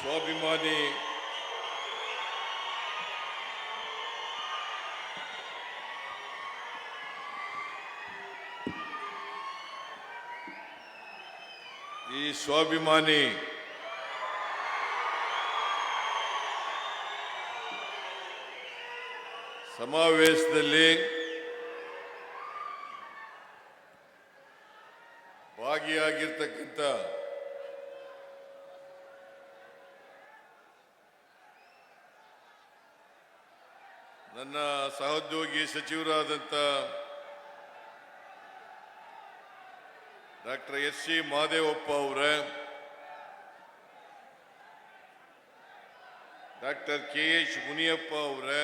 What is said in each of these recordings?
ಸ್ವಾಭಿಮಾನಿ. ಈ ಸ್ವಾಭಿಮಾನಿ. ಸಮಾವೇಶದಲ್ಲಿ ಭಾಗಿಯಾಗಿರ್ತಕ್ಕಂಥ ನನ್ನ ಸಹೋದ್ಯೋಗಿ ಸಚಿವರಾದಂಥ ಡಾಕ್ಟರ್ ಎಸ್ ಸಿ ಮಹದೇವಪ್ಪ ಅವರೇ, ಡಾಕ್ಟರ್ ಕೆ ಎಚ್ ಮುನಿಯಪ್ಪ ಅವರೇ,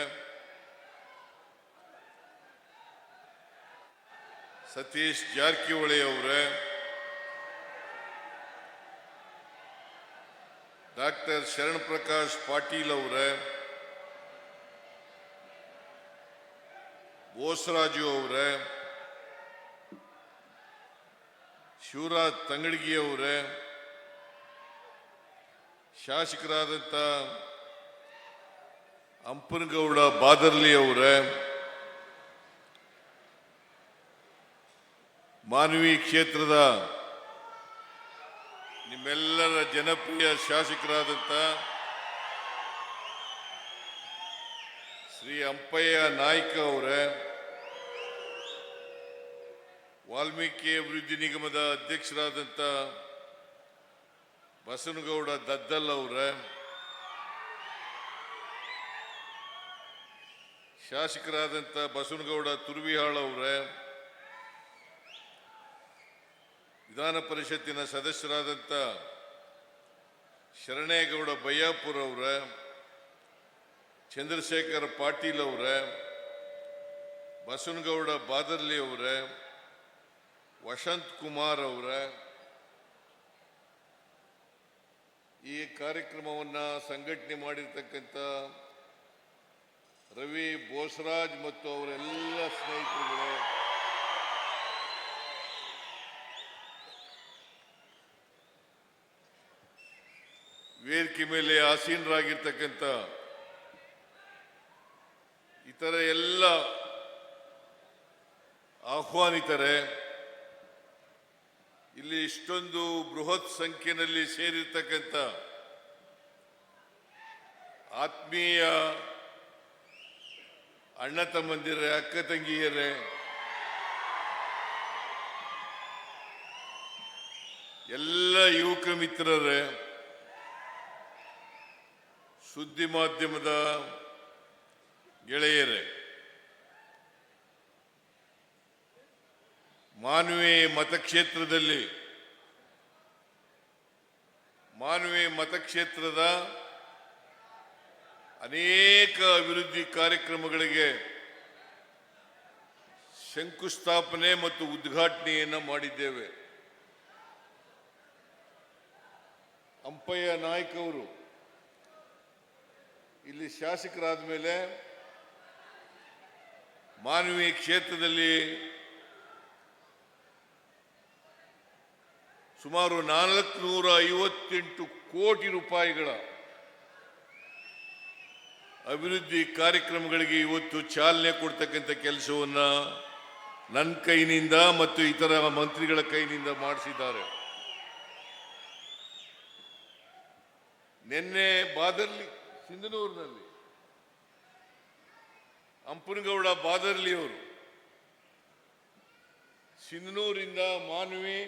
ಸತೀಶ್ ಜಾರಕಿಹೊಳಿ ಅವರೇ, ಡಾಕ್ಟರ್ ಶರಣ್ ಪ್ರಕಾಶ್ ಪಾಟೀಲ್ ಅವರೇ ಬೋಸರಾಜು ಅವರೇ, ಶಿವರಾಜ್ ತಂಗಡಗಿ ಅವರೇ ಶಾಸಕರಾದಂಥ ಅಂಪನಗೌಡ ಬಾದರ್ಲಿ ಅವರೇ, ಮಾನವಿ ಕ್ಷೇತ್ರದ ನಿಮ್ಮೆಲ್ಲರ ಜನಪ್ರಿಯ ಶಾಸಕರಾದಂಥ ಶ್ರೀ ಅಂಪಯ್ಯ ನಾಯ್ಕ ಅವರೇ ವಾಲ್ಮೀಕಿ ಅಭಿವೃದ್ಧಿ ನಿಗಮದ ಅಧ್ಯಕ್ಷರಾದಂಥ ಬಸನಗೌಡ ದದ್ದಲ್ ಅವರೇ ಶಾಸಕರಾದಂಥ ಬಸನಗೌಡ ತುರ್ವಿಹಾಳ್ ಅವರ, ವಿಧಾನ ಪರಿಷತ್ತಿನ ಸದಸ್ಯರಾದಂಥ ಶರಣೇಗೌಡ ಬಯ್ಯಾಪುರ್ ಅವರ, ಚಂದ್ರಶೇಖರ್ ಪಾಟೀಲ್ ಅವರ, ಬಸನಗೌಡ ಬಾದರ್ಲಿ ಅವರ ವಸಂತ್ ಕುಮಾರ್ ಅವರ ಈ ಕಾರ್ಯಕ್ರಮವನ್ನು ಸಂಘಟನೆ ಮಾಡಿರ್ತಕ್ಕಂಥ ರವಿ ಬೋಸರಾಜ್ ಮತ್ತು ಅವರೆಲ್ಲ ಸ್ನೇಹಿತರುಗಳು, ವೇದಿಕೆ ಮೇಲೆ ಆಸೀನರಾಗಿರ್ತಕ್ಕಂಥ ಇತರ ಎಲ್ಲ ಆಹ್ವಾನಿತರೆ ಇಲ್ಲಿ ಇಷ್ಟೊಂದು ಬೃಹತ್ ಸಂಖ್ಯೆಯಲ್ಲಿ ಸೇರಿರ್ತಕ್ಕಂಥ ಆತ್ಮೀಯ ಅಣ್ಣ ತಮ್ಮಂದಿರೇ, ಅಕ್ಕ ತಂಗಿಯರೇ, ಎಲ್ಲ ಯುವಕ ಮಿತ್ರರೇ, ಸುದ್ದಿ ಮಾಧ್ಯಮದ ಗೆಳೆಯರೇ ಮಾನವಿ ಮತಕ್ಷೇತ್ರದಲ್ಲಿ ಮಾನವಿ ಮತಕ್ಷೇತ್ರದ ಅನೇಕ ಅಭಿವೃದ್ಧಿ ಕಾರ್ಯಕ್ರಮಗಳಿಗೆ ಶಂಕುಸ್ಥಾಪನೆ ಮತ್ತು ಉದ್ಘಾಟನೆಯನ್ನು ಮಾಡಿದ್ದೇವೆ. ಅಂಪಯ್ಯ ನಾಯ್ಕ ಅವರು ಇಲ್ಲಿ ಶಾಸಕರಾದ ಮೇಲೆ ಮಾನವೀಯ ಕ್ಷೇತ್ರದಲ್ಲಿ ಸುಮಾರು ನಾಲ್ಕುನೂರ ಐವತ್ತೆಂಟು ಕೋಟಿ ರೂಪಾಯಿಗಳ ಅಭಿವೃದ್ಧಿ ಕಾರ್ಯಕ್ರಮಗಳಿಗೆ ಇವತ್ತು ಚಾಲನೆ ಕೊಡ್ತಕ್ಕಂಥ ಕೆಲಸವನ್ನು ನನ್ನ ಕೈನಿಂದ ಮತ್ತು ಇತರ ಮಂತ್ರಿಗಳ ಕೈನಿಂದ ಮಾಡಿಸಿದ್ದಾರೆ. ನಿನ್ನೆ ಬಾದರ್ಲಿ, ಸಿಂಧನೂರಿನಲ್ಲಿ ಅಂಪನಗೌಡ ಬಾದರ್ಲಿಯವರು ಸಿಂಧನೂರಿಂದ ಮಾನ್ವಿ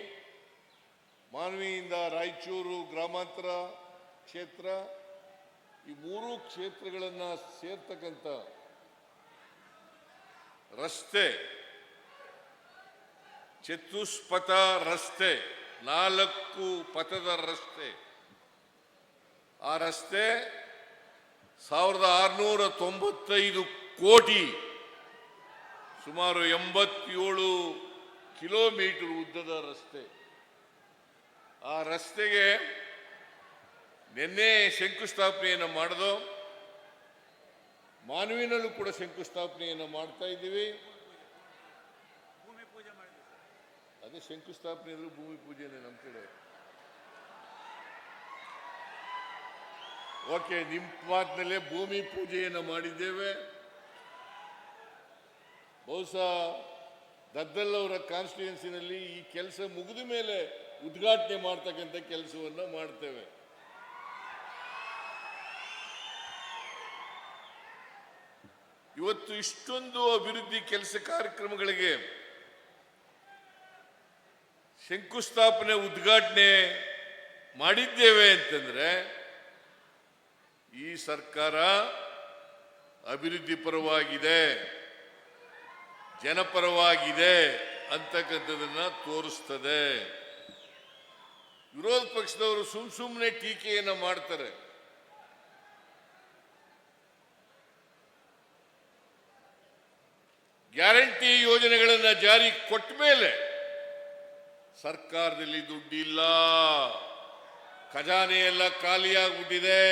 ಮಾನ್ವಿಯಿಂದ ರಾಯಚೂರು ಗ್ರಾಮಾಂತರ ಕ್ಷೇತ್ರ, ಈ ಮೂರು ಕ್ಷೇತ್ರಗಳನ್ನು ಸೇರ್ತಕ್ಕಂಥ ರಸ್ತೆ, ಚತುಷ್ಪಥ ರಸ್ತೆ, ನಾಲ್ಕು ಪಥದ ರಸ್ತೆ. ಆ ರಸ್ತೆ ಸಾವಿರದ ಆರುನೂರ ತೊಂಬತ್ತೈದು ಕೋಟಿ, ಸುಮಾರು ಎಂಬತ್ತೇಳು ಕಿಲೋಮೀಟರ್ ಉದ್ದದ ರಸ್ತೆ. ಆ ರಸ್ತೆಗೆ ನಿನ್ನೆ ಶಂಕುಸ್ಥಾಪನೆಯನ್ನು ಮಾಡಿದೋ. ಮಾನವಿನಲ್ಲೂ ಕೂಡ ಶಂಕುಸ್ಥಾಪನೆಯನ್ನು ಮಾಡ್ತಾ ಇದ್ದೀವಿ. ಅದೇ ಶಂಕುಸ್ಥಾಪನೆ ಅಂದ್ರೆ ಭೂಮಿ ಪೂಜೆನೇ ನಮ್ಮ ಕಡೆ. ಓಕೆ, ನಿಮ್ಮ ಮಾತಿನಲ್ಲೇ ಭೂಮಿ ಪೂಜೆಯನ್ನು ಮಾಡಿದ್ದೇವೆ. ಬಹುಶಃ ದದ್ದಲ್ ಅವರ ಕಾನ್ಸ್ಟಿಟ್ಯೂನ್ಸಿನಲ್ಲಿ ಈ ಕೆಲಸ ಮುಗಿದ ಮೇಲೆ ಉದ್ಘಾಟನೆ ಮಾಡ್ತಕ್ಕಂಥ ಕೆಲಸವನ್ನ ಮಾಡ್ತೇವೆ. ಇವತ್ತು ಇಷ್ಟೊಂದು ಅಭಿವೃದ್ಧಿ ಕೆಲಸ ಕಾರ್ಯಕ್ರಮಗಳಿಗೆ ಶಂಕುಸ್ಥಾಪನೆ, ಉದ್ಘಾಟನೆ ಮಾಡಿದ್ದೇವೆ ಅಂತಂದ್ರೆ, ಈ ಸರ್ಕಾರ ಅಭಿವೃದ್ಧಿ ಪರವಾಗಿದೆ, ಜನಪರವಾಗಿದೆ ಅಂತಕ್ಕಂಥದನ್ನ ತೋರಿಸ್ತದೆ. ವಿರೋಧ ಪಕ್ಷದವರು ಸುಮ್ ಸುಮ್ಮನೆ ಟೀಕೆಯನ್ನು ಮಾಡ್ತಾರೆ. ಗ್ಯಾರಂಟಿ ಯೋಜನೆಗಳನ್ನು ಜಾರಿ ಕೊಟ್ಟ ಮೇಲೆ ಸರ್ಕಾರದಲ್ಲಿ ದುಡ್ಡಿಲ್ಲ. ಖಜಾನೆ ಎಲ್ಲ ಖಾಲಿಯಾಗ್ಬಿಟ್ಟಿದೆ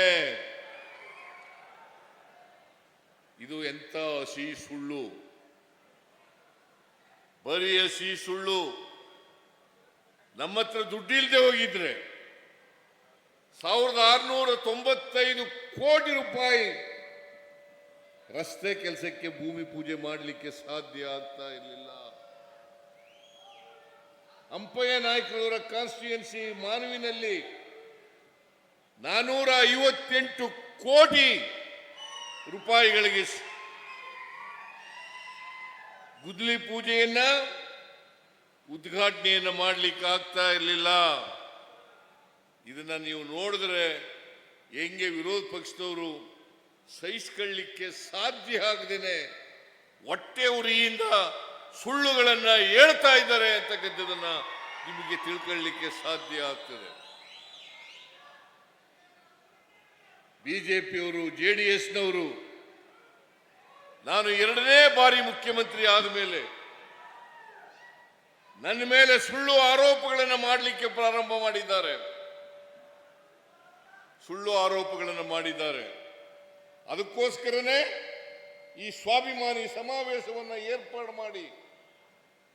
ಇದು ಎಂಥ ಹಸಿ ಸುಳ್ಳು. ಬರೀ ಹಸಿ ಸುಳ್ಳು. ನಮ್ಮ ಹತ್ರ ದುಡ್ಡಿಲ್ಲದೆ ಹೋಗಿದ್ರೆ ಸಾವಿರದ ಆರುನೂರ ತೊಂಬತ್ತೈದು ಕೋಟಿ ರೂಪಾಯಿ ರಸ್ತೆ ಕೆಲಸಕ್ಕೆ ಭೂಮಿ ಪೂಜೆ ಮಾಡಲಿಕ್ಕೆ ಸಾಧ್ಯ ಆಗ್ತಾ ಇರಲಿಲ್ಲ. ಅಂಪಯ್ಯ ನಾಯಕರವರ ಕಾನ್ಸ್ಟಿಟ್ಯೂನ್ಸಿ ಮಾನವಿನಲ್ಲಿ ನಾನೂರ ಐವತ್ತೆಂಟು ಕೋಟಿ ರೂಪಾಯಿಗಳಿಗೆ ಗುದ್ಲಿ ಪೂಜೆಯನ್ನ ಉದ್ಘಾಟನೆಯನ್ನ ಮಾಡ್ಲಿಕ್ಕೆ ಆಗ್ತಾ ಇರಲಿಲ್ಲ. ಇದನ್ನು ನೀವು ನೋಡಿದ್ರೆ ಹೆಂಗೆ ವಿರೋಧ ಪಕ್ಷದವರು ಸಹಿಸ್ಕೊಳ್ಳಿಕ್ಕೆ ಸಾಧ್ಯ ಆಗದೇನೆ ಹೊಟ್ಟೆ ಉರಿಯಿಂದ ಸುಳ್ಳುಗಳನ್ನು ಹೇಳ್ತಾ ಇದ್ದಾರೆ ಅಂತಕ್ಕಂಥದ್ದನ್ನು ನಿಮಗೆ ತಿಳ್ಕೊಳ್ಳಿಕ್ಕೆ ಸಾಧ್ಯ ಆಗ್ತದೆ. ಬಿಜೆಪಿಯವರು, ಜೆ ಡಿ ಎಸ್ನವರು, ನಾನು ಎರಡನೇ ಬಾರಿ ಮುಖ್ಯಮಂತ್ರಿ ಆದ ಮೇಲೆ ನನ್ನ ಮೇಲೆ ಸುಳ್ಳು ಆರೋಪಗಳನ್ನು ಮಾಡಲಿಕ್ಕೆ ಪ್ರಾರಂಭ ಮಾಡಿದ್ದಾರೆ. ಸುಳ್ಳು ಆರೋಪಗಳನ್ನು ಮಾಡಿದ್ದಾರೆ. ಅದಕ್ಕೋಸ್ಕರನೇ ಈ ಸ್ವಾಭಿಮಾನಿ ಸಮಾವೇಶವನ್ನು ಏರ್ಪಾಡು ಮಾಡಿ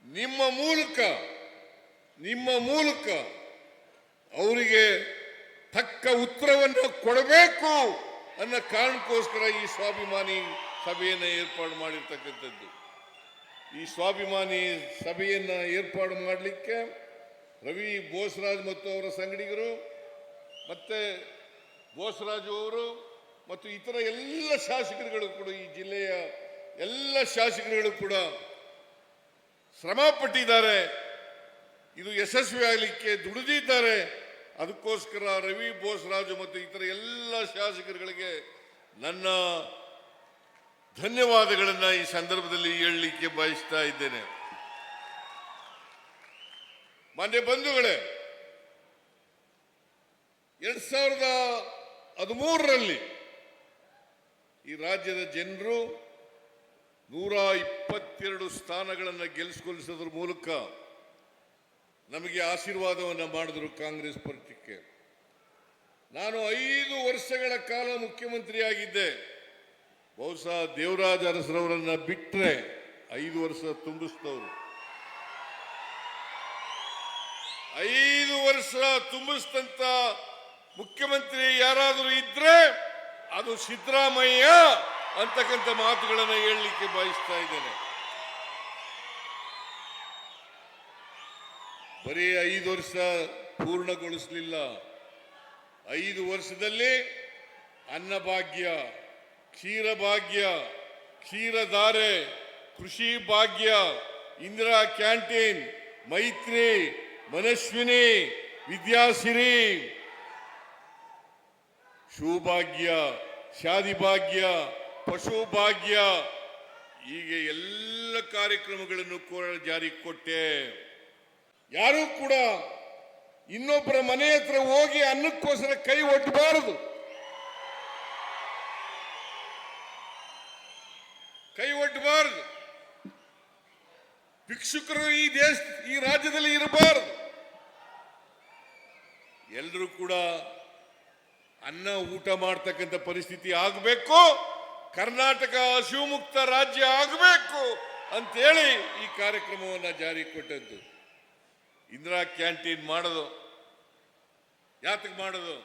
ನಿಮ್ಮ ಮೂಲಕ ನಿಮ್ಮ ಮೂಲಕ ಅವರಿಗೆ ತಕ್ಕ ಉತ್ತರವನ್ನು ಕೊಡಬೇಕು ಅನ್ನೋ ಕಾರಣಕ್ಕೋಸ್ಕರ ಈ ಸ್ವಾಭಿಮಾನಿ ಸಭೆಯನ್ನು ಏರ್ಪಾಡು ಮಾಡಿರ್ತಕ್ಕಂಥದ್ದು. ಈ ಸ್ವಾಭಿಮಾನಿ ಸಭೆಯನ್ನು ಏರ್ಪಾಡು ಮಾಡಲಿಕ್ಕೆ ರವಿ ಬೋಸರಾಜ್ ಮತ್ತು ಅವರ ಸಂಗಡಿಗರು ಮತ್ತು ಬೋಸರಾಜು ಅವರು ಮತ್ತು ಇತರ ಎಲ್ಲ ಶಾಸಕರುಗಳು ಕೂಡ ಈ ಜಿಲ್ಲೆಯ ಎಲ್ಲ ಶಾಸಕರುಗಳು ಕೂಡ ಶ್ರಮ ಪಟ್ಟಿದ್ದಾರೆ. ಇದು ಯಶಸ್ವಿ ಆಗಲಿಕ್ಕೆ ದುಡಿದಿದ್ದಾರೆ. ಅದಕ್ಕೋಸ್ಕರ ರವಿ ಬೋಸರಾಜು ಮತ್ತು ಇತರ ಎಲ್ಲ ಶಾಸಕರುಗಳಿಗೆ ನನ್ನ ಧನ್ಯವಾದಗಳನ್ನ ಈ ಸಂದರ್ಭದಲ್ಲಿ ಹೇಳಲಿಕ್ಕೆ ಬಯಸ್ತಾ ಇದ್ದೇನೆ. ಮಾನ್ಯ ಬಂಧುಗಳೇ, ಎರಡ್ ಸಾವಿರದ ಹದಿಮೂರರಲ್ಲಿ ಈ ರಾಜ್ಯದ ಜನರು ನೂರ ಇಪ್ಪತ್ತೆರಡು ಸ್ಥಾನಗಳನ್ನು ಗೆಲ್ಲಿಸಿಕೊಳ್ಳಿಸೋದ್ರ ಮೂಲಕ ನಮಗೆ ಆಶೀರ್ವಾದವನ್ನು ಮಾಡಿದ್ರು ಕಾಂಗ್ರೆಸ್ ಪಕ್ಷಕ್ಕೆ. ನಾನು ಐದು ವರ್ಷಗಳ ಕಾಲ ಮುಖ್ಯಮಂತ್ರಿಯಾಗಿದ್ದೆ. ಬಹುಶಃ ದೇವರಾಜ ಅರಸರವರನ್ನ ಬಿಟ್ಟರೆ ಐದು ವರ್ಷ ತುಂಬಿಸಿದವರು ಐದು ವರ್ಷ ತುಂಬಿಸಿದಂತ ಮುಖ್ಯಮಂತ್ರಿ ಯಾರಾದರೂ ಇದ್ರೆ ಅದು ಸಿದ್ದರಾಮಯ್ಯ ಅಂತಕ್ಕಂಥ ಮಾತುಗಳನ್ನು ಹೇಳಲಿಕ್ಕೆ ಬಯಸ್ತಾ ಇದ್ದೇನೆ. ಬರೀ ಐದು ವರ್ಷ ಪೂರ್ಣಗೊಳಿಸಲಿಲ್ಲ. ಐದು ವರ್ಷದಲ್ಲಿ ಅನ್ನಭಾಗ್ಯ ಕ್ಷೀರಭಾಗ್ಯ ಕ್ಷೀರಧಾರೆ ಕೃಷಿ ಭಾಗ್ಯ, ಇಂದಿರಾ ಕ್ಯಾಂಟೀನ್, ಮೈತ್ರಿ, ಮನಸ್ವಿನಿ, ವಿದ್ಯಾಸಿರಿ. ಶಿವಭಾಗ್ಯ ಶಾದಿ ಭಾಗ್ಯ, ಪಶು ಭಾಗ್ಯ. ಹೀಗೆ ಎಲ್ಲ ಕಾರ್ಯಕ್ರಮಗಳನ್ನು ಕೂಡ ಜಾರಿ ಕೊಟ್ಟೆ. ಯಾರೂ ಕೂಡ ಇನ್ನೊಬ್ಬರ ಮನೆ ಹತ್ರ ಹೋಗಿ ಅನ್ನಕ್ಕೋಸ್ಕರ ಕೈ ಒಡ್ಡಬಾರದು ಕೈ ಒಡ್ಡಬಾರದು ಭಿಕ್ಷುಕರು ಈ ದೇಶ, ಈ ರಾಜ್ಯದಲ್ಲಿ ಇರಬಾರದು. ಎಲ್ಲರೂ ಕೂಡ ಅನ್ನ ಊಟ ಮಾಡ್ತಕ್ಕಂಥ ಪರಿಸ್ಥಿತಿ ಆಗಬೇಕು, ಕರ್ನಾಟಕ ಶಿವಮುಕ್ತ ರಾಜ್ಯ ಆಗಬೇಕು ಅಂತೇಳಿ ಈ ಕಾರ್ಯಕ್ರಮವನ್ನು ಜಾರಿ ಕೊಟ್ಟದ್ದು. ಇಂದಿರಾ ಕ್ಯಾಂಟೀನ್ ಮಾಡೋದು. ಯಾತಕ್ಕೆ ಮಾಡೋದು?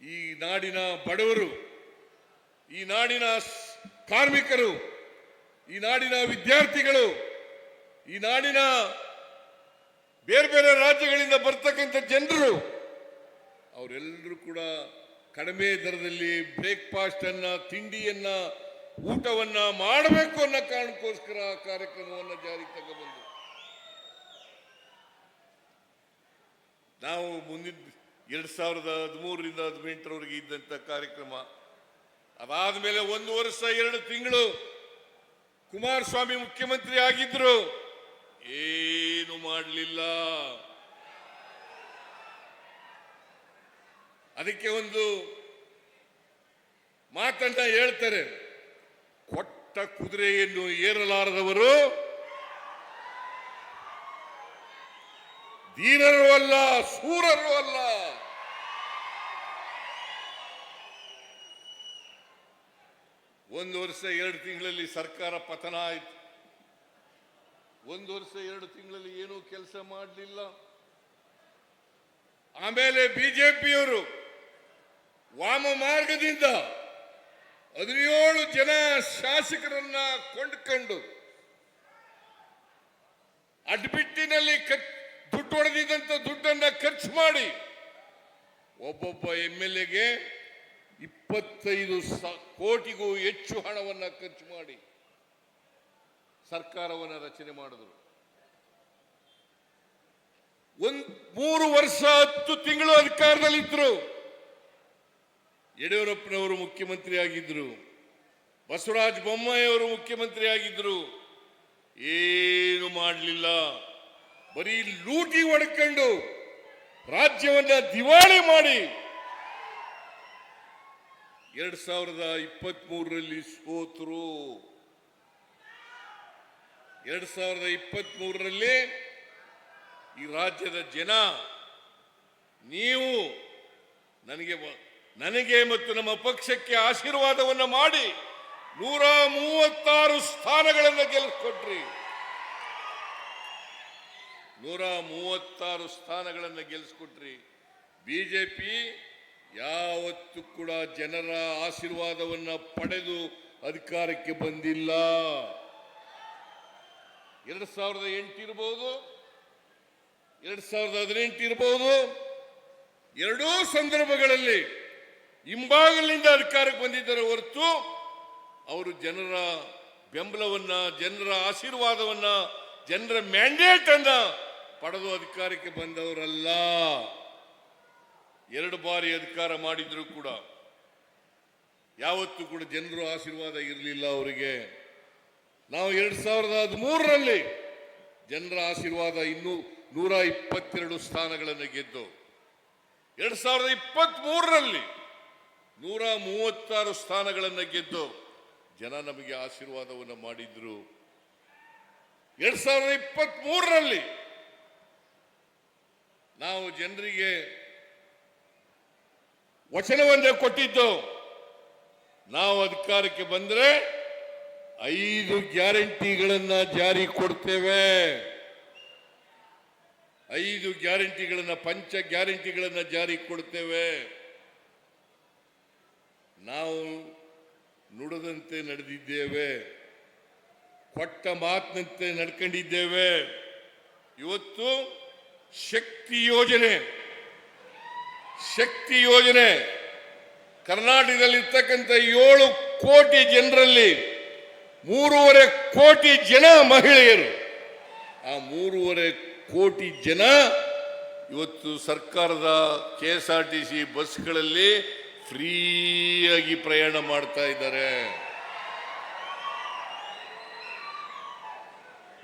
ಈ ನಾಡಿನ ಬಡವರು, ಈ ನಾಡಿನ ಕಾರ್ಮಿಕರು, ಈ ನಾಡಿನ ವಿದ್ಯಾರ್ಥಿಗಳು, ಈ ನಾಡಿನ ಬೇರೆ ಬೇರೆ ರಾಜ್ಯಗಳಿಂದ ಬರ್ತಕ್ಕಂಥ ಜನರು, ಅವರೆಲ್ಲರೂ ಕೂಡ ಕಡಿಮೆ ದರದಲ್ಲಿ ಬ್ರೇಕ್ಫಾಸ್ಟ್ ಅನ್ನ, ತಿಂಡಿಯನ್ನ, ಊಟವನ್ನ ಮಾಡಬೇಕು ಅನ್ನೋ ಕಾರಣಕ್ಕೋಸ್ಕರ ಆ ಕಾರ್ಯಕ್ರಮವನ್ನು ಜಾರಿಗೆ ತಗೊಬಂದು ನಾವು ಮುಂದಿನ ಎರಡ್ ಸಾವಿರದ ಹದಿಮೂರರಿಂದ ಹದಿನೆಂಟರವರೆಗೆ ಇದ್ದಂಥ ಕಾರ್ಯಕ್ರಮ ಅದಾದ ಮೇಲೆ ಒಂದು ವರ್ಷ, ಎರಡು ತಿಂಗಳು ಕುಮಾರಸ್ವಾಮಿ ಮುಖ್ಯಮಂತ್ರಿ ಆಗಿದ್ರು. ಏನು ಮಾಡಲಿಲ್ಲ? ಅದಕ್ಕೆ ಒಂದು ಮಾತನ್ನ ಹೇಳ್ತಾರೆ. ಕೊಟ್ಟ ಕುದುರೆಯನ್ನು ಏರಲಾರದವರು ಧೀರರು ಅಲ್ಲ, ಸೂರರು ಅಲ್ಲ. ಒಂದು ವರ್ಷ ಎರಡು ತಿಂಗಳಲ್ಲಿ ಸರ್ಕಾರ ಪತನ ಆಯಿತು. ಒಂದು ವರ್ಷ ಎರಡು ತಿಂಗಳಲ್ಲಿ ಏನೂ ಕೆಲಸ ಮಾಡಲಿಲ್ಲ. ಆಮೇಲೆ ಬಿಜೆಪಿಯವರು ವಾಮ ಮಾರ್ಗದಿಂದ ಹದಿನೇಳು ಜನ ಶಾಸಕರನ್ನ ಕೊಂಡ್ಕೊಂಡು ಅಡ್ಬಿಟ್ಟಿನಲ್ಲಿ ದುಡ್ಡು ಹೊಡೆದಿದ್ದಂತ ದುಡ್ಡನ್ನ ಖರ್ಚು ಮಾಡಿ ಒಬ್ಬೊಬ್ಬ ಎಂ ಎಲ್ ಎಗೆ ಇಪ್ಪತ್ತೈದು ಸ- ಕೋಟಿಗೂ ಹೆಚ್ಚು ಹಣವನ್ನು ಖರ್ಚು ಮಾಡಿ ಸರ್ಕಾರವನ್ನು ರಚನೆ ಮಾಡಿದ್ರು. ಒಂದ್ ಮೂರು ವರ್ಷ ಹತ್ತು ತಿಂಗಳು ಅಧಿಕಾರದಲ್ಲಿದ್ದರು ಯಡಿಯೂರಪ್ಪನವರು ಮುಖ್ಯಮಂತ್ರಿ ಆಗಿದ್ರು. ಬಸವರಾಜ ಬೊಮ್ಮಾಯಿಯವರು ಮುಖ್ಯಮಂತ್ರಿ ಆಗಿದ್ರು. ಏನು ಮಾಡಲಿಲ್ಲ. ಬರೀ ಲೂಟಿ ಹೊಡ್ಕೊಂಡು ರಾಜ್ಯವನ್ನ ದಿವಾಳಿ ಮಾಡಿ ಎರಡ್ ಸಾವಿರದ ಇಪ್ಪತ್ತ್ ಮೂರರಲ್ಲಿ ಸೋತರು ಎರಡ್ ಸಾವಿರದ ಇಪ್ಪತ್ತ್ ಮೂರರಲ್ಲಿ ಈ ರಾಜ್ಯದ ಜನ, ನೀವು ನನಗೆ ನನಗೆ ಮತ್ತು ನಮ್ಮ ಪಕ್ಷಕ್ಕೆ ಆಶೀರ್ವಾದವನ್ನು ಮಾಡಿ ನೂರ ಮೂವತ್ತಾರು ಸ್ಥಾನಗಳನ್ನು ಗೆಲ್ಲಿಸ್ಕೊಟ್ರಿ ನೂರ ಮೂವತ್ತಾರು ಸ್ಥಾನಗಳನ್ನು ಗೆಲ್ಲಿಸ್ಕೊಟ್ರಿ ಬಿಜೆಪಿ ಯಾವತ್ತೂ ಕೂಡ ಜನರ ಆಶೀರ್ವಾದವನ್ನ ಪಡೆದು ಅಧಿಕಾರಕ್ಕೆ ಬಂದಿಲ್ಲ. ಎರಡ್ ಸಾವಿರದ ಎಂಟು ಇರಬಹುದು ಎರಡ್ ಸಾವಿರದ ಹದಿನೆಂಟು ಎರಡೂ ಸಂದರ್ಭಗಳಲ್ಲಿ ಹಿಂಭಾಗಲಿಂದ ಅಧಿಕಾರಕ್ಕೆ ಬಂದಿದ್ದಾರೆ ಹೊರತು ಅವರು ಜನರ ಬೆಂಬಲವನ್ನ, ಜನರ ಆಶೀರ್ವಾದವನ್ನ, ಜನರ ಮ್ಯಾಂಡೇಟ್ ಅನ್ನ ಪಡೆದು ಅಧಿಕಾರಕ್ಕೆ ಬಂದವರಲ್ಲ. ಎರಡು ಬಾರಿ ಅಧಿಕಾರ ಮಾಡಿದ್ರು ಕೂಡ ಯಾವತ್ತೂ ಕೂಡ ಜನರು ಆಶೀರ್ವಾದ ಇರಲಿಲ್ಲ ಅವರಿಗೆ. ನಾವು ಎರಡ್ ಸಾವಿರದ ಹದಿಮೂರರಲ್ಲಿ ಜನರ ಆಶೀರ್ವಾದ ಇನ್ನೂ ನೂರ ಇಪ್ಪತ್ತೆರಡು ಸ್ಥಾನಗಳನ್ನು ಗೆದ್ದು, ಎರಡ್ ಸಾವಿರದ ಇಪ್ಪತ್ತ್ ಮೂರರಲ್ಲಿ ನೂರ ಮೂವತ್ತಾರು ಸ್ಥಾನಗಳನ್ನು ಗೆದ್ದು ಜನ ನಮಗೆ ಆಶೀರ್ವಾದವನ್ನು ಮಾಡಿದ್ರು. ಎರಡ್ ಸಾವಿರದ ಇಪ್ಪತ್ತ್ ಮೂರರಲ್ಲಿ ನಾವು ಜನರಿಗೆ ವಚನವನ್ನೇ ಕೊಟ್ಟಿದ್ದು. ನಾವು ಅಧಿಕಾರಕ್ಕೆ ಬಂದ್ರೆ ಐದು ಗ್ಯಾರಂಟಿಗಳನ್ನ ಜಾರಿ ಕೊಡ್ತೇವೆ. ಐದು ಗ್ಯಾರಂಟಿಗಳನ್ನ, ಪಂಚ ಗ್ಯಾರಂಟಿಗಳನ್ನ ಜಾರಿ ಕೊಡ್ತೇವೆ. ನಾವು ನುಡದಂತೆ ನಡೆದಿದ್ದೇವೆ. ಕೊಟ್ಟ ಮಾತಿನಂತೆ ನಡ್ಕೊಂಡಿದ್ದೇವೆ. ಇವತ್ತು ಶಕ್ತಿ ಯೋಜನೆ. ಶಕ್ತಿ ಯೋಜನೆ ಕರ್ನಾಟಕದಲ್ಲಿರ್ತಕ್ಕಂಥ ಏಳು ಕೋಟಿ ಜನರಲ್ಲಿ ಮೂರುವರೆ ಕೋಟಿ ಜನ ಮಹಿಳೆಯರು. ಆ ಮೂರುವರೆ ಕೋಟಿ ಜನ ಇವತ್ತು ಸರ್ಕಾರದ K S R T C ಬಸ್ಗಳಲ್ಲಿ ಫ್ರೀಯಾಗಿ ಪ್ರಯಾಣ ಮಾಡ್ತಾ ಇದ್ದಾರೆ.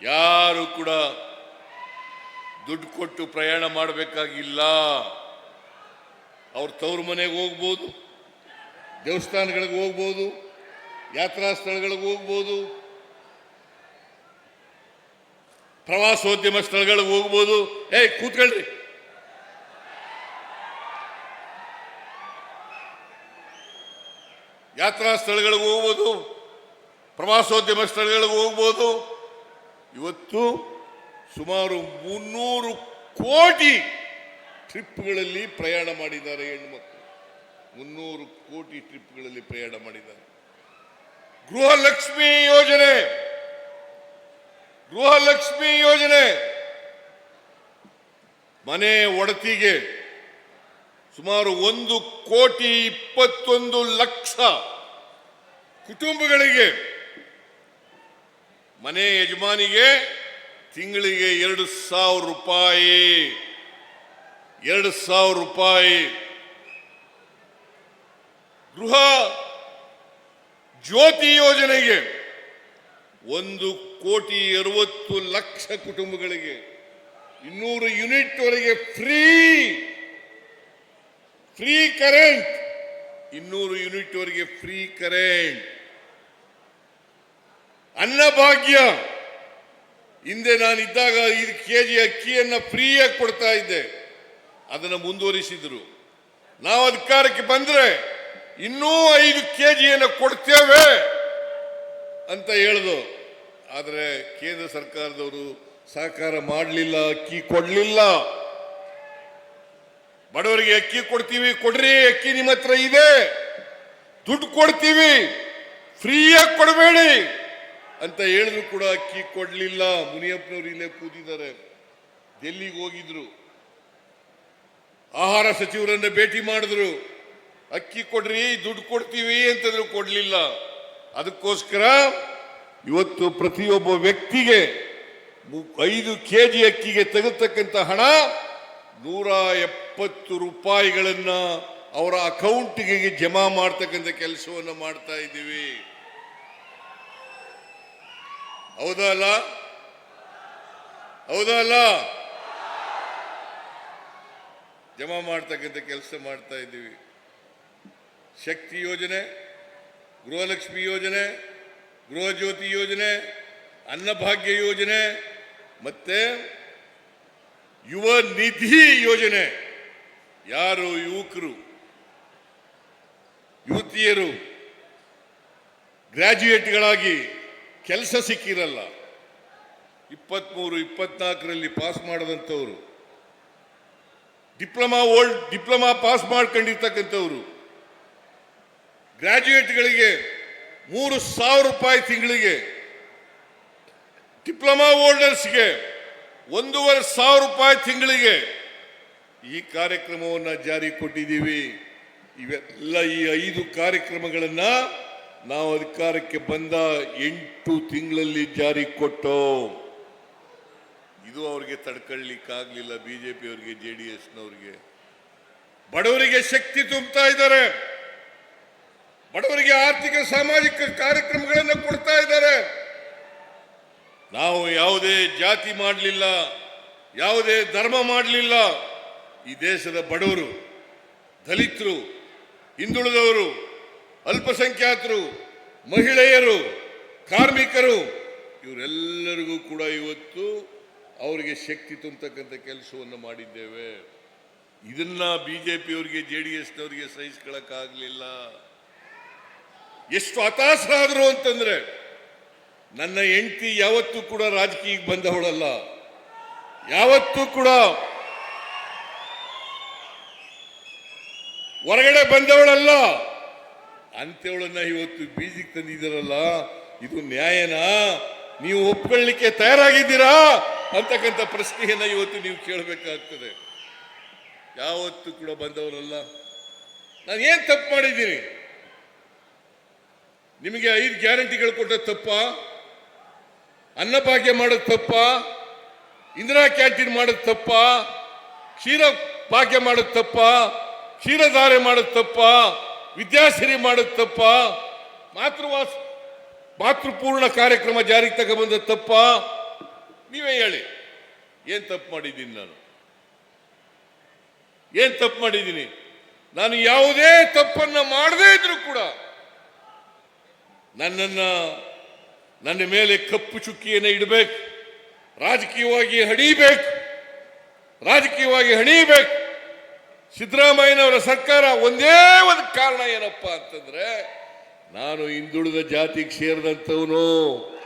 ಯಾರು ಕೂಡ ದುಡ್ಡು ಕೊಟ್ಟು ಪ್ರಯಾಣ ಮಾಡಬೇಕಾಗಿಲ್ಲ. ಅವ್ರ ತವ್ರ ಮನೆಗೆ ಹೋಗ್ಬೋದು, ದೇವಸ್ಥಾನಗಳಿಗೆ ಹೋಗ್ಬೋದು, ಯಾತ್ರಾ ಸ್ಥಳಗಳಿಗೆ ಹೋಗ್ಬೋದು, ಪ್ರವಾಸೋದ್ಯಮ ಸ್ಥಳಗಳಿಗೆ ಹೋಗ್ಬೋದು. ಏಯ್, ಕೂತ್ಕೊಳ್ರಿ. ಯಾತ್ರಾ ಸ್ಥಳಗಳಿಗೆ ಹೋಗ್ಬೋದು, ಪ್ರವಾಸೋದ್ಯಮ ಸ್ಥಳಗಳಿಗೆ ಹೋಗ್ಬೋದು. ಇವತ್ತು ಸುಮಾರು ಮುನ್ನೂರು ಕೋಟಿ ಟ್ರಿಪ್ಗಳಲ್ಲಿ ಪ್ರಯಾಣ ಮಾಡಿದ್ದಾರೆ ಹೆಣ್ಮಕ್ಳು ಮುನ್ನೂರು ಕೋಟಿ ಟ್ರಿಪ್ಗಳಲ್ಲಿ ಪ್ರಯಾಣ ಮಾಡಿದ್ದಾರೆ. ಗೃಹಲಕ್ಷ್ಮಿ ಯೋಜನೆ. ಗೃಹಲಕ್ಷ್ಮಿ ಯೋಜನೆ. ಮನೆ ಒಡತಿಗೆ ಸುಮಾರು ಒಂದು ಕೋಟಿ ಇಪ್ಪತ್ತೊಂದು ಲಕ್ಷ ಕುಟುಂಬಗಳಿಗೆ, ಮನೆ ಯಜಮಾನಿಗೆ ತಿಂಗಳಿಗೆ ಎರಡು ಸಾವಿರ ರೂಪಾಯಿ. ಎರಡು ಸಾವಿರ ರೂಪಾಯಿ. ಗೃಹ ಜ್ಯೋತಿ ಯೋಜನೆಗೆ ಒಂದು ಕೋಟಿ ಅರವತ್ತು ಲಕ್ಷ ಕುಟುಂಬಗಳಿಗೆ ಇನ್ನೂರು ಯೂನಿಟ್ ವರೆಗೆ ಫ್ರೀ ಫ್ರೀ ಕರೆಂಟ್. ಇನ್ನೂರು ಯೂನಿಟ್ ವರೆಗೆ ಫ್ರೀ ಕರೆಂಟ್. ಅನ್ನಭಾಗ್ಯ ಹಿಂದೆ ನಾನಿದ್ದಾಗ ಐದು ಕೆ ಜಿ ಅಕ್ಕಿಯನ್ನು ಫ್ರೀಯಾಗಿ ಕೊಡ್ತಾ ಇದ್ದೆ. ಅದನ್ನು ಮುಂದುವರಿಸಿದರು. ನಾವು ಅಧಿಕಾರಕ್ಕೆ ಬಂದ್ರೆ ಇನ್ನೂ ಐದು ಕೆ ಜಿಯನ್ನು ಕೊಡ್ತೇವೆ ಅಂತ ಹೇಳಿದ್ರು ಆದರೆ ಕೇಂದ್ರ ಸರ್ಕಾರದವರು ಸಹಕಾರ ಮಾಡಲಿಲ್ಲ, ಅಕ್ಕಿ ಕೊಡಲಿಲ್ಲ. ಬಡವರಿಗೆ ಅಕ್ಕಿ ಕೊಡ್ತೀವಿ, ಕೊಡ್ರಿ, ಅಕ್ಕಿ ನಿಮ್ಮ ಹತ್ರ ಇದೆ. ದುಡ್ಡು ಕೊಡ್ತೀವಿ, ಫ್ರೀಯಾಗಿ ಕೊಡಬೇಡಿ ಅಂತ ಹೇಳಿದ್ರು ಕೂಡ ಅಕ್ಕಿ ಕೊಡಲಿಲ್ಲ. ಮುನಿಯಪ್ಪನವರು ಇಲ್ಲೇ ಕೂತಿದ್ದಾರೆ. ಡೆಲ್ಲಿಗೆ ಹೋಗಿದ್ರು? ಆಹಾರ ಸಚಿವರನ್ನ ಭೇಟಿ ಮಾಡಿದ್ರು. ಅಕ್ಕಿ ಕೊಡ್ರಿ, ದುಡ್ಡು ಕೊಡ್ತೀವಿ ಅಂತಂದ್ರು ಕೊಡ್ಲಿಲ್ಲ. ಅದಕ್ಕೋಸ್ಕರ ಇವತ್ತು ಪ್ರತಿಯೊಬ್ಬ ವ್ಯಕ್ತಿಗೆ ಐದು ಕೆ ಜಿ ಅಕ್ಕಿಗೆ ತೆಗೆತಕ್ಕಂಥ ಹಣ ನೂರ ಎಪ್ಪತ್ತು ರೂಪಾಯಿಗಳನ್ನ ಅವರ ಅಕೌಂಟ್ಗೆ ಜಮಾ ಮಾಡ್ತಕ್ಕಂಥ ಕೆಲಸವನ್ನು ಮಾಡ್ತಾ ಇದ್ದೀವಿ. ಹೌದಾ ಅಲ್ಲ? ಹೌದಾ ಅಲ್ಲ? ಜಮಾ ಮಾಡ್ತಕ್ಕಂಥ ಕೆಲಸ ಮಾಡ್ತಾ ಇದ್ದೀವಿ. ಶಕ್ತಿ ಯೋಜನೆ, ಗೃಹಲಕ್ಷ್ಮಿ ಯೋಜನೆ ಗೃಹ ಜ್ಯೋತಿ ಯೋಜನೆ, ಅನ್ನಭಾಗ್ಯ ಯೋಜನೆ, ಮತ್ತೆ ಯುವ ನಿಧಿ ಯೋಜನೆ. ಯಾರು ಯುವಕರು, ಯುವತಿಯರು, ಗ್ರಾಜ್ಯುಯೇಟ್ಗಳಾಗಿ ಕೆಲಸ ಸಿಕ್ಕಿರಲ್ಲ. ಇಪ್ಪತ್ತ್ಮೂರು ಇಪ್ಪತ್ನಾಲ್ಕರಲ್ಲಿ ಪಾಸ್ ಮಾಡದಂಥವ್ರು. ಡಿಪ್ಲೊಮಾ ಓಲ್ಡ್, ಡಿಪ್ಲೊಮಾ ಪಾಸ್ ಮಾಡ್ಕೊಂಡಿರ್ತಕ್ಕಂಥವ್ರು. ಗ್ರ್ಯಾಜುಯೇಟ್ಗಳಿಗೆ ಮೂರು ಸಾವಿರ ರೂಪಾಯಿ ತಿಂಗಳಿಗೆ. ಡಿಪ್ಲೊಮಾ ಓಲ್ಡರ್ಸ್ಗೆ ಒಂದೂವರೆ ಸಾವಿರ ರೂಪಾಯಿ ತಿಂಗಳಿಗೆ. ಈ ಕಾರ್ಯಕ್ರಮವನ್ನು ಜಾರಿ ಕೊಟ್ಟಿದ್ದೀವಿ. ಇವೆಲ್ಲ ಈ ಐದು ಕಾರ್ಯಕ್ರಮಗಳನ್ನು ನಾವು ಅಧಿಕಾರಕ್ಕೆ ಬಂದ ಎಂಟು ತಿಂಗಳಲ್ಲಿ ಜಾರಿ ಕೊಟ್ಟು ಇದು ಅವ್ರಿಗೆ ತಡ್ಕೊಳ್ಳಿಕ್ಕಾಗ್ಲಿಲ್ಲ ಬಿಜೆಪಿ ಅವರಿಗೆ ಜೆ ಡಿ ಎಸ್ನವ್ರಿಗೆ. ಬಡವರಿಗೆ ಶಕ್ತಿ ತುಂಬುತ್ತಾ ಇದ್ದಾರೆ. ಬಡವರಿಗೆ ಆರ್ಥಿಕ, ಸಾಮಾಜಿಕ ಕಾರ್ಯಕ್ರಮಗಳನ್ನು ಕೊಡ್ತಾ ಇದ್ದಾರೆ. ನಾವು ಯಾವುದೇ ಜಾತಿ ಮಾಡಲಿಲ್ಲ, ಯಾವುದೇ ಧರ್ಮ ಮಾಡಲಿಲ್ಲ. ಈ ದೇಶದ ಬಡವರು, ದಲಿತರು, ಹಿಂದುಳಿದವರು, ಅಲ್ಪಸಂಖ್ಯಾತರು, ಮಹಿಳೆಯರು, ಕಾರ್ಮಿಕರು, ಇವರೆಲ್ಲರಿಗೂ ಕೂಡ ಇವತ್ತು ಅವರಿಗೆ ಶಕ್ತಿ ತುಂಬತಕ್ಕಂಥ ಕೆಲಸವನ್ನು ಮಾಡಿದ್ದೇವೆ. ಇದನ್ನ ಬಿ ಜೆ ಡಿ ಎಸ್ನವರಿಗೆ ಸಹಿಸ್ಕೊಳಕಾಗಲಿಲ್ಲ ಎಷ್ಟು ಹತಾಶರಾದರು ಅಂತಂದ್ರೆ ನನ್ನ ಹೆಂಡತಿ ಯಾವತ್ತೂ ಕೂಡ ರಾಜಕೀಯಕ್ಕೆ ಬಂದವಳಲ್ಲ. ಯಾವತ್ತೂ ಕೂಡ ಹೊರಗಡೆ ಬಂದವಳಲ್ಲ. ಅಂತೇವಳನ್ನ ಇವತ್ತು ಬೀಜಿಗೆ ತಂದಿದ್ದೀರಲ್ಲ, ಇದು ನ್ಯಾಯನಾ? ನೀವು ಒಪ್ಕೊಳ್ಳಿಕ್ಕೆ ತಯಾರಾಗಿದ್ದೀರಾ? ಅಂತಕ್ಕಂಥ ಪ್ರಶ್ನೆಯನ್ನು ಇವತ್ತು ನೀವು ಕೇಳಬೇಕಾಗ್ತದೆ. ಯಾವತ್ತು ಕೂಡ ಬಂದವರಲ್ಲ. ನಾನು ಏನು ತಪ್ಪು ಮಾಡಿದ್ದೀನಿ? ನಿಮಗೆ ಐದು ಗ್ಯಾರಂಟಿಗಳು ಕೊಟ್ಟ ತಪ್ಪ? ಅನ್ನಭಾಗ್ಯ ಮಾಡೋದು ತಪ್ಪ? ಇಂದಿರಾ ಕ್ಯಾಂಟೀನ್ ಮಾಡೋದು ತಪ್ಪ? ಕ್ಷೀರ ಭಾಗ್ಯ ಮಾಡೋದು ತಪ್ಪ? ಕ್ಷೀರಧಾರೆ ಮಾಡೋದು ತಪ್ಪ? ವಿದ್ಯಾಸಿರಿ ಮಾಡೋದು ತಪ್ಪ? ಮಾತೃವಾಸ, ಮಾತೃಪೂರ್ಣ ಕಾರ್ಯಕ್ರಮ ಜಾರಿಗೆ ತಗೊಬಂದ ತಪ್ಪ? ನೀವೇ ಹೇಳಿ. ಏನ್ ತಪ್ಪು ಮಾಡಿದ್ದೀನಿ ನಾನು? ಏನ್ ತಪ್ಪು ಮಾಡಿದ್ದೀನಿ? ನಾನು ಯಾವುದೇ ತಪ್ಪನ್ನ ಮಾಡದೇ ಇದ್ರು ಕೂಡ ನನ್ನನ್ನ ನನ್ನ ಮೇಲೆ ಕಪ್ಪು ಚುಕ್ಕಿಯನ್ನು ಇಡಬೇಕು. ರಾಜಕೀಯವಾಗಿ ಹಣಿಬೇಕು. ರಾಜಕೀಯವಾಗಿ ಹಣಿಬೇಕು. ಸಿದ್ದರಾಮಯ್ಯನವರ ಸರ್ಕಾರ ಒಂದೇ ಒಂದು ಕಾರಣ ಏನಪ್ಪಾ ಅಂತಂದ್ರೆ, ನಾನು ಹಿಂದುಳಿದ ಜಾತಿಗೆ ಸೇರಿದಂಥವನು.